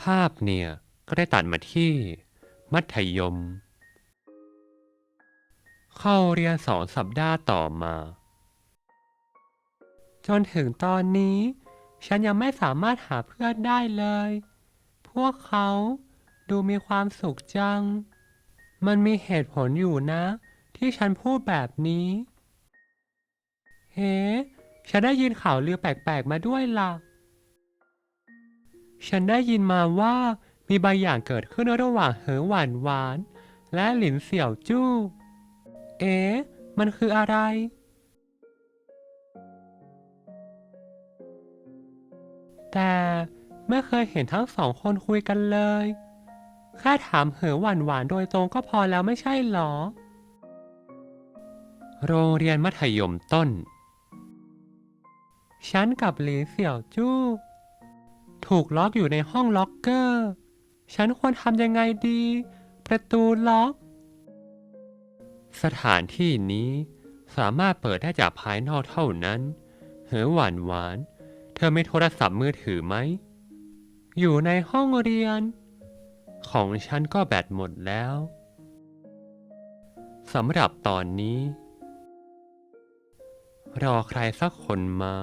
ภาพเนี่ย ก็ได้ตัดมาที่ มัธยม เข้าเรียนสองสัปดาห์ต่อมา จนถึงตอนนี้ ฉันยังไม่สามารถหาเพื่อนได้เลย พวกเขาดูมีความสุขจัง มันมีเหตุผลอยู่นะ ที่ฉันพูดแบบนี้ เฮ้ ฉันได้ยินข่าวลือแปลกๆมาด้วยล่ะ ฉันได้ยินมาว่ามีบางอย่างเกิดขึ้นระหว่างเหอหวานหวาน และหลินเสี่ยวจู้ เอ๊ะ มันคืออะไร แต่ไม่เคยเห็นทั้งสองคนคุยกันเลย แค่ถามเหอหวานหวานโดยตรงก็พอแล้วไม่ใช่หรอ โรงเรียนมัธยมต้น ฉันกับหลินเสี่ยวจู้ ถูกล็อกอยู่ในห้องล็อกเกอร์ ฉันควรทำยังไงดี ประตูล็อก สถานที่นี้สามารถเปิดได้จากภายนอกเท่านั้น เหอหวานหวาน เธอไม่โทรศัพท์มือถือไหม อยู่ในห้องเรียน ของฉันก็แบตหมดแล้ว สำหรับตอนนี้ รอใครสักคนมา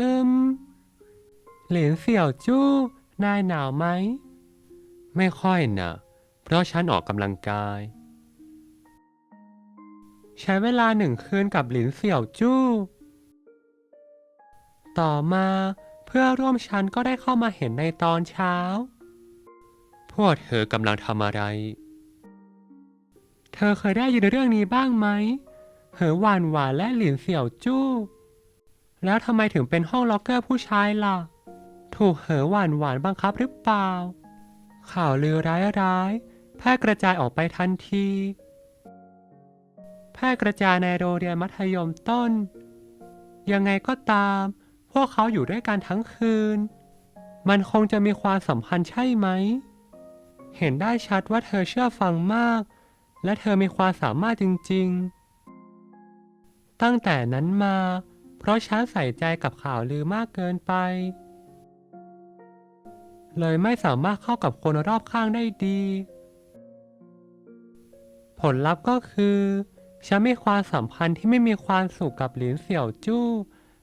อืมเหรียญเสี่ยวจู้นายหนาวไหม ไม่ค่อยนะเพราะฉันออกกำลังกาย ใช้เวลาหนึ่งคืนกับหลินเสี่ยวจู้ ต่อมาเพื่อร่วมชั้นก็ได้เข้ามาเห็นในตอนเช้า พวกเธอกำลังทำอะไร เธอเคยได้ยินเรื่องนี้บ้างไหม เหอหวานหวานและหลินเสี่ยวจู้ แล้วทำไมถึงเป็นห้องล็อกเกอร์ผู้ชายล่ะ ถูกเหอหวานหวานบังคับหรือเปล่า ข่าวลือร้ายๆแพร่กระจายออกไปทันที แพร่กระจายในโรงเรียนมัธยมต้น ยังไงก็ตาม พวกเขาอยู่ด้วยกันทั้งคืน มันคงจะมีความสัมพันธ์ใช่ไหม เห็นได้ชัดว่าเธอเชื่อฟังมาก และเธอมีความสามารถจริง ๆ ตั้งแต่นั้นมา เพราะฉันใส่ใจกับข่าวลือมากเกินไป เลยไม่สามารถเข้ากับคนรอบข้างได้ดี ผลลัพธ์ก็คือฉันมีความสัมพันธ์ที่ไม่มีความสุขกับหลินเสี่ยวจู้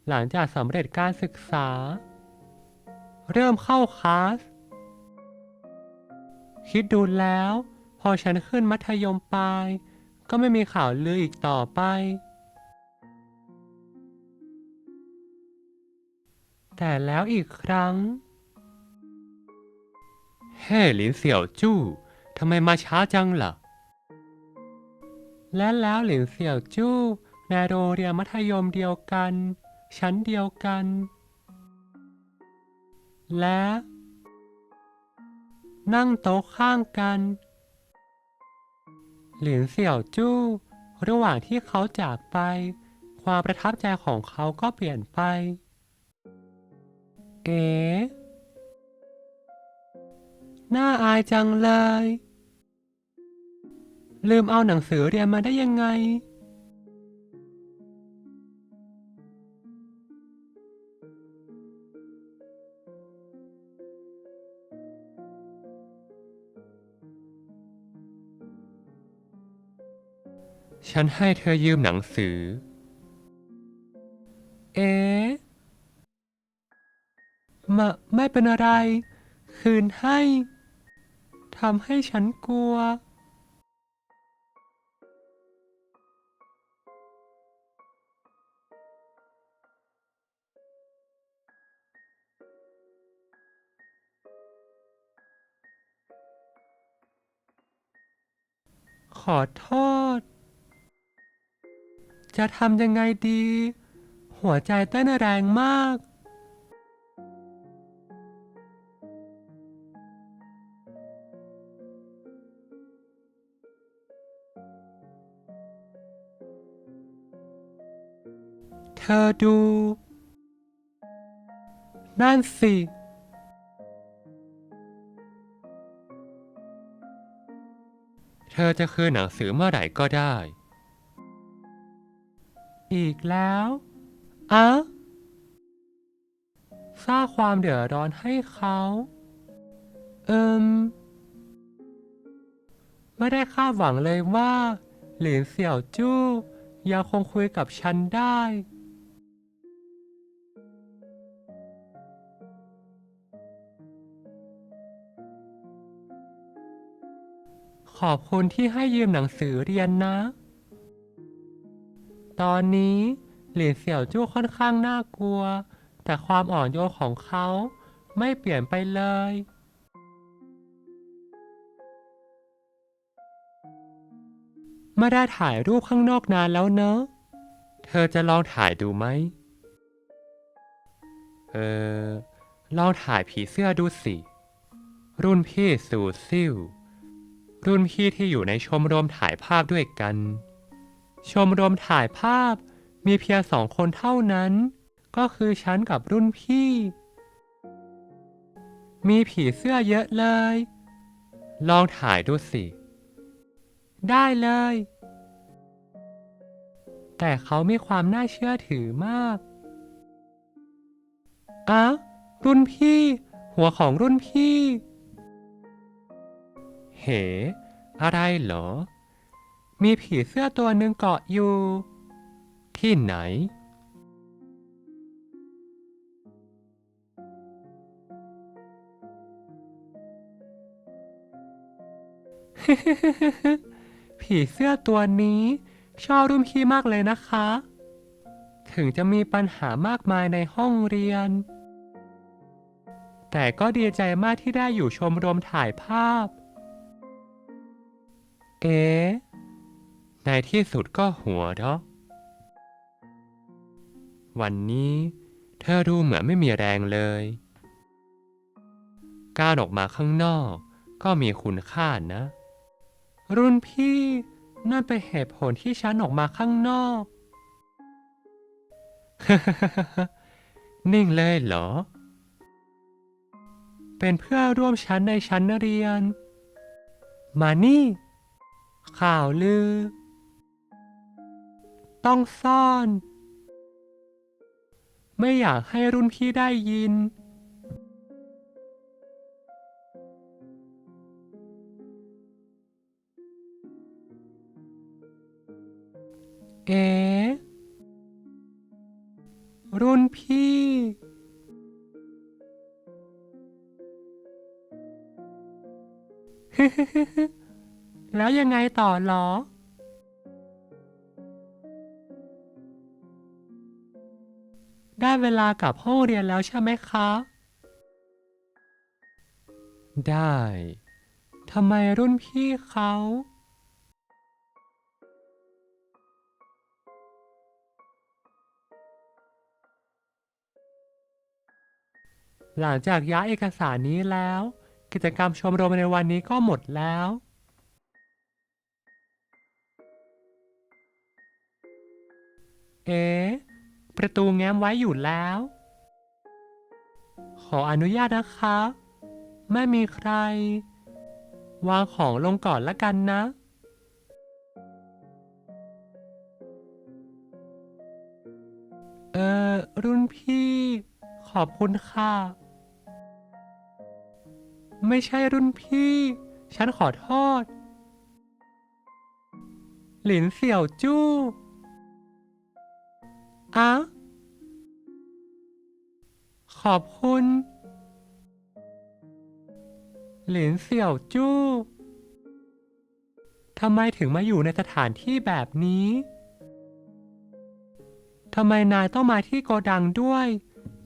หลังจากสำเร็จการศึกษา เริ่มเข้าคลาส คิดดูแล้ว พอฉันขึ้นมัธยมปลาย ก็ไม่มีข่าวลืออีกต่อไป แต่แล้วอีกครั้ง เฮ้หลินเสี่ยวจู้ทำไมมาช้าจังล่ะ และแล้วหลินเสี่ยวจู้ในโรงเรียนมัธยมเดียวกัน ชั้นเดียวกัน และ นั่งโต๊ะข้างกัน หลินเสี่ยวจู้ ระหว่างที่เขาจากไป ความประทับใจของเขาก็เปลี่ยนไป เอ๋น่าอายจังเลย ลืมเอาหนังสือเรียนมาได้ยังไง ฉันให้เธอยืมหนังสือ เอ๊ะมาไม่เป็นอะไร คืนให้ทำให้ฉันกลัว ขอโทษ จะทำยังไงดี หัวใจเต้นแรงมาก เธอดู นั่นสิเธอจะคืนหนังสือเมื่อไหร่ก็ได้ อีกแล้วอะสร้างความเดือดร้อนให้เขา เอิมไม่ได้คาดหวังเลยว่า หลินเสี่ยวจู้ยังคงคุยกับฉันได้ ขอบคุณที่ให้ยืมหนังสือเรียนนะ ตอนนี้หลินเสี่ยวจู้ค่อนข้างน่ากลัว แต่ความอ่อนโยนของเขาไม่เปลี่ยนไปเลย ไม่ได้ถ่ายรูปข้างนอกนานแล้วเนอะ เธอจะลองถ่ายดูไหม เออ ลองถ่ายผีเสื้อดูสิ รุ่นพี่สูซิ่ว รุ่นพี่ที่อยู่ในชมรมถ่ายภาพด้วยกัน ชมรมถ่ายภาพมีเพียงสองคนเท่านั้น ก็คือฉันกับรุ่นพี่ มีผีเสื้อเยอะเลย ลองถ่ายดูสิ ได้เลย แต่เขามีความน่าเชื่อถือมากอะรุ่นพี่ หัวของรุ่นพี่ เห อะไรเหรอ มีผีเสื้อตัวหนึ่งเกาะอยู่ ที่ไหน ผีเสื้อตัวนี้ชอบรุ่นพี่มากเลยนะคะ ถึงจะมีปัญหามากมายในห้องเรียน แต่ก็ดีใจมากที่ได้อยู่ชมรมถ่ายภาพ เอ๊ะ ในที่สุดก็หัวเราะวันนี้ เธอดูเหมือนไม่มีแรงเลยการออกมาข้างนอกก็มีคุณค่านะ รุ่นพี่นั่นเป็นเหตุผลที่ฉันออกมาข้างนอก นิ่งเลยเหรอ เป็นเพื่อร่วมชั้นในชั้นเรียน มานี่ ข่าวลือ ต้องซ่อน ไม่อยากให้รุ่นพี่ได้ยิน เอ๋รุ่นพี่ แล้วยังไงต่อหรอ เวลากลับห้องเรียนแล้วใช่ไหมคะได้ทำไมรุ่นพี่เขา หลังจากย้ายเอกสารนี้แล้ว กิจกรรมชมรมในวันนี้ก็หมดแล้วเอ๊ะ ประตูแง้มไว้อยู่แล้ว ขออนุญาตนะคะ ไม่มีใคร วางของลงก่อนละกันนะ เออรุ่นพี่ ขอบคุณค่ะ ไม่ใช่รุ่นพี่ ฉันขอโทษ หลินเสี่ยวจู้อะข อบคุณ หลินเสี่ยวจู้ทำไมถึงมาอยู่ในสถานที่แบบนี้ ทำไมนายต้องมาที่โกดังด้วย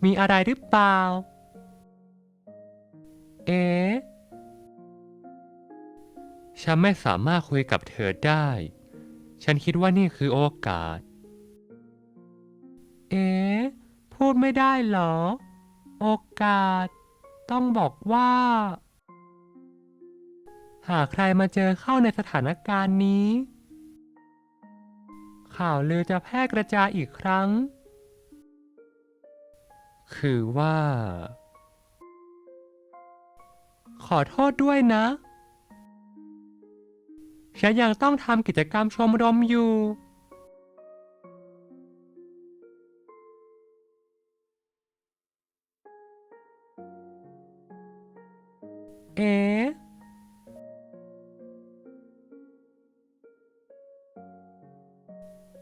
มีอะไรหรือเปล่า เอ๊ะฉันไม่สามารถคุยกับเธอได้ ฉันคิดว่านี่คือโอกาส เอ๊ะพูดไม่ได้เหรอ โอกาส ต้องบอกว่า หากใครมาเจอเข้าในสถานการณ์นี้ ข่าวลือจะแพร่กระจายอีกครั้ง คือว่า ขอโทษด้วยนะฉันยังต้องทำกิจกรรมชมรมอยู่ เอ๊ะ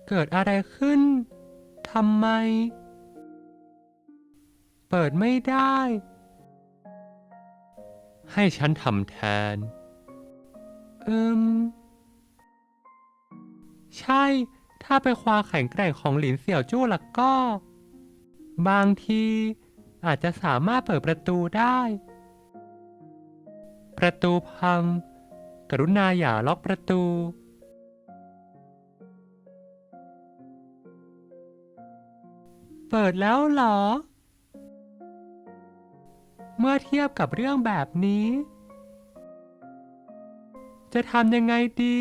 เกิดอะไรขึ้น ทำไม เปิดไม่ได้ ให้ฉันทำแทนอืมใช่ ถ้าเป็นควาแข็งแกร่งของหลินเสี่ยวจู้ล่ะก็ บางทีอาจจะสามารถเปิดประตูได้ ประตูพัง กรุณาอย่าล็อกประตู เปิดแล้วเหรอ เมื่อเทียบกับเรื่องแบบนี้ จะทำยังไงดี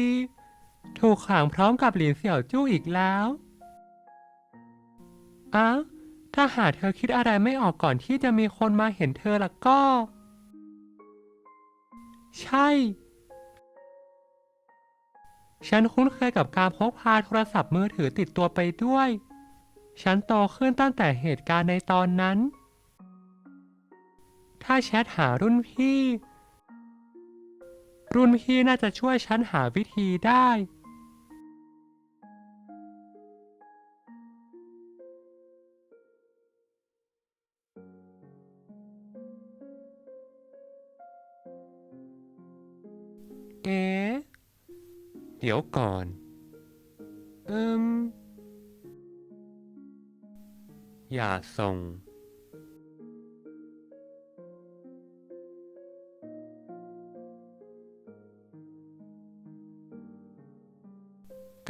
ถูกขังพร้อมกับหลินเสี่ยวจู้อีกแล้วอะถ้าหากเธอคิดอะไรไม่ออกก่อนที่จะมีคนมาเห็นเธอละก็ ใช่ ฉันคุ้นเคยกับการพกพาโทรศัพท์มือถือติดตัวไปด้วย ฉันโตขึ้นตั้งแต่เหตุการณ์ในตอนนั้น ถ้าแชทหารุ่นพี่ รุ่นพี่น่าจะช่วยฉันหาวิธีได้ ดี๋ยวก่อน อืม อย่าส่ง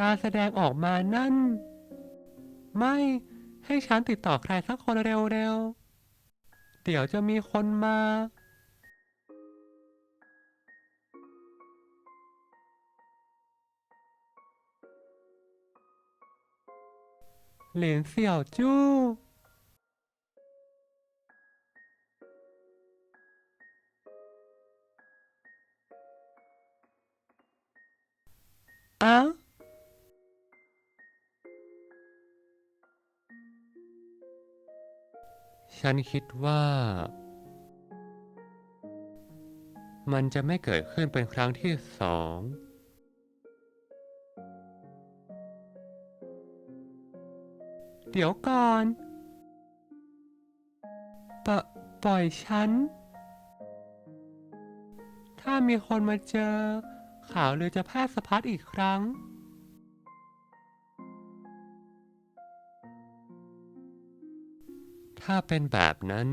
การแสดงออกมานั่น ไม่ให้ฉันติดต่อใครสักคนเร็วๆ เดี๋ยวจะมีคนมา เหรียญเสี่ยวจู้อ้าวฉันคิดว่า มันจะไม่เกิดขึ้นเป็นครั้งที่สอง เดี๋ยวก่อน ปะปล่อยฉัน ถ้ามีคนมาเจอ ข่าวลือจะแพร่สะพัดอีกครั้ง ถ้าเป็นแบบนั้น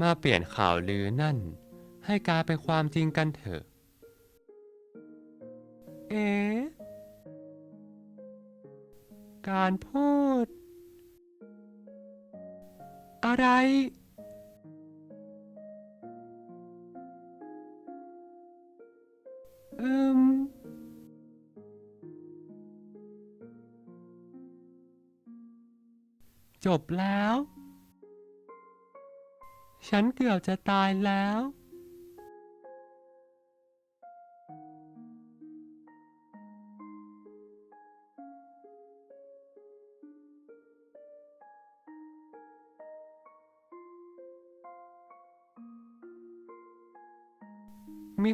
มาเปลี่ยนข่าวลือนั่น ให้กลายเป็นความจริงกันเถอะ เอ๊ะ การพูด อะไร อืม จบแล้ว ฉันเกือบจะตายแล้ว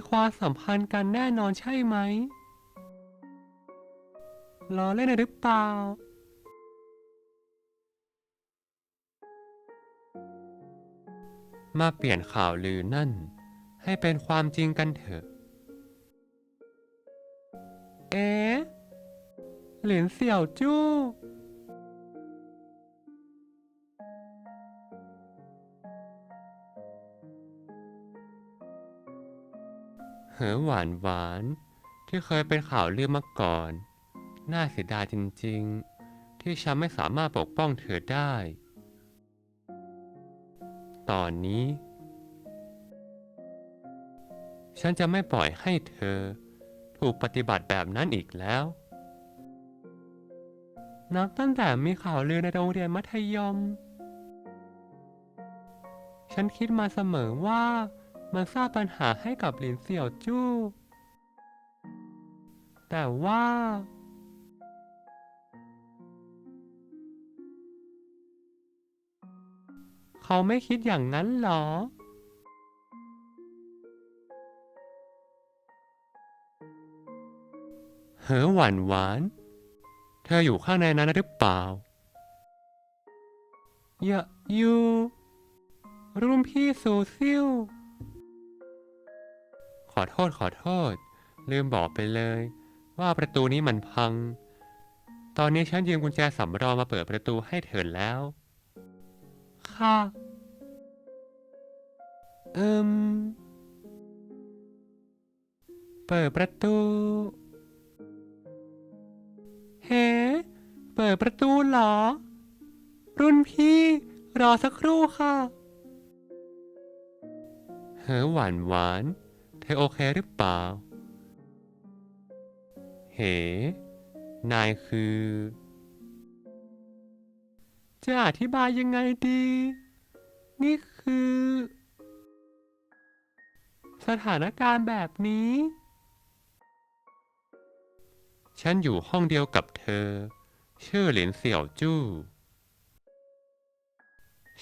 ความสัมพันธ์กันแน่นอนใช่ไหมล้อเล่นหรือเปล่า มาเปลี่ยนข่าวลือนั่น ให้เป็นความจริงกันเถอะ เอ๊ะ หลินเสี่ยวจู้ เหอหวานหวานที่เคยเป็นข่าวลือมาก่อน น่าเสียดายจริงๆ ที่ฉันไม่สามารถปกป้องเธอได้ ตอนนี้ ฉันจะไม่ปล่อยให้เธอ ถูกปฏิบัติแบบนั้นอีกแล้ว นับตั้งแต่มีข่าวลือในโรงเรียนมัธยม ฉันคิดมาเสมอว่า มันสร้างปัญหาให้กับหลินเสี่ยวจู้ แต่ว่า เขาไม่คิดอย่างนั้นหรอ เฮ้อหวานหวาน เธออยู่ข้างในนั้นหรือเปล่าอย่าอยู่รุ่นพี่ซูซิล อโทษขอโทษ ลืมบอกไปเลย ว่าประตูนี้มันพัง ตอนนี้ฉันยืมกุญแจสำรองมาเปิดประตูให้เธอแล้ว ค่ะ เอิมเปิดประตู เฮ้ เปิดประตูเหรอ รุ่นพี่ รอสักครู่ค่ะ เฮ้อหวานหวานเธอโอเคหรือเปล่าเฮ้นายคือ จะอธิบายยังไงดี นี่คือ สถานการณ์แบบนี้ ฉันอยู่ห้องเดียวกับเธอ ชื่อหลินเสี่ยวจู้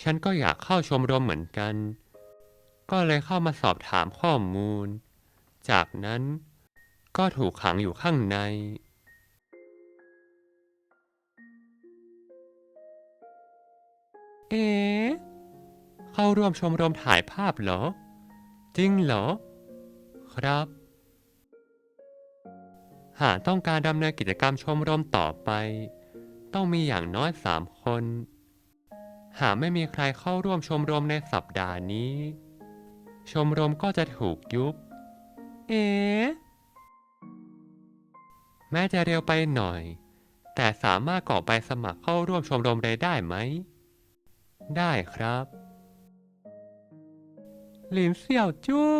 ฉันก็อยากเข้าชมรมเหมือนกัน ก็เลยเข้ามาสอบถามข้อมูล จากนั้นก็ถูกขังอยู่ข้างใน เอ๊ะเข้าร่วมชมรมถ่ายภาพเหรอ จริงเหรอ ครับ หากต้องการดำเนินกิจกรรมชมรมต่อไป ต้องมีอย่างน้อยสามคน หากไม่มีใครเข้าร่วมชมรมในสัปดาห์นี้ ชมรมก็จะถูกยุบ เอ๊ะแม้จะเร็วไปหน่อย แต่สามารถกรอกใบสมัครเข้าร่วมชมรมเลยได้ไหม ได้ครับ หลินเสี่ยวจู้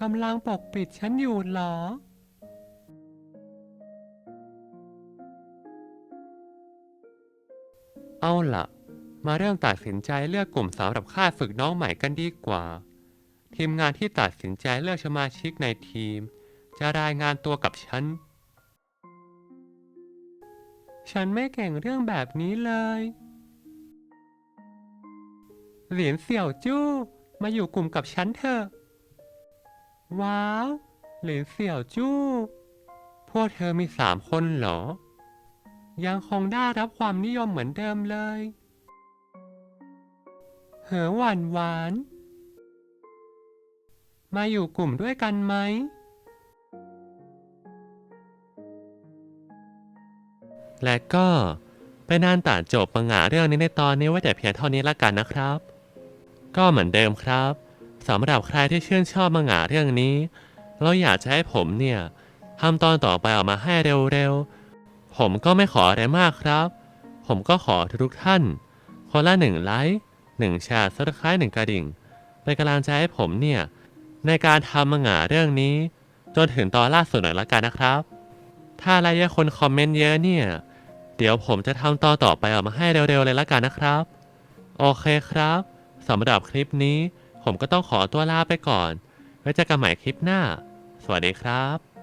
กำลังปกปิดฉันอยู่เหรอ เอาละมาเริ่มตัดสินใจเลือกกลุ่มสำหรับค่ายฝึกน้องใหม่กันดีกว่า ทีมงานที่ตัดสินใจเลือกสมาชิกในทีม จะรายงานตัวกับฉัน ฉันไม่เก่งเรื่องแบบนี้เลย เหรียญเสี่ยวจู้ มาอยู่กลุ่มกับฉันเถอะ ว้าว เหรียญเสี่ยวจู้ พวกเธอมีสามคนเหรอ ยังคงได้รับความนิยมเหมือนเดิมเลย เหอหวานหวาน มาอยู่กลุ่มด้วยกันไหม และก็เป็นนานตัดจบมังงะเรื่องนี้ในตอนนี้ไว้แต่เพียงเท่านี้ละกันนะครับ ก็เหมือนเดิมครับสำหรับใครที่ชื่นชอบมังงะเรื่องนี้ เราอยากจะให้ผมเนี่ยทำตอนต่อไปออกมาให้เร็วๆ ผมก็ไม่ขออะไรมากครับ ผมก็ขอทุกท่าน คนละหนึ่งไลค์หนึ่งแชร์ซับสไครต์หนึ่งกระดิ่งเป็นกำลังใจให้ผมเนี่ย ในการทำมังงะเรื่องนี้ จนถึงตอนล่าสุดหน่อยละกันนะครับ ถ้าอะไรเยอะคนคอมเมนต์เยอะเนี่ย เดี๋ยวผมจะทำต่อต่อไปออกมาให้เร็วๆเลยละกันนะครับ โอเคครับสำหรับคลิปนี้ ผมก็ต้องขอตัวลาไปก่อน ไว้เจอกันใหม่คลิปหน้า สวัสดีครับ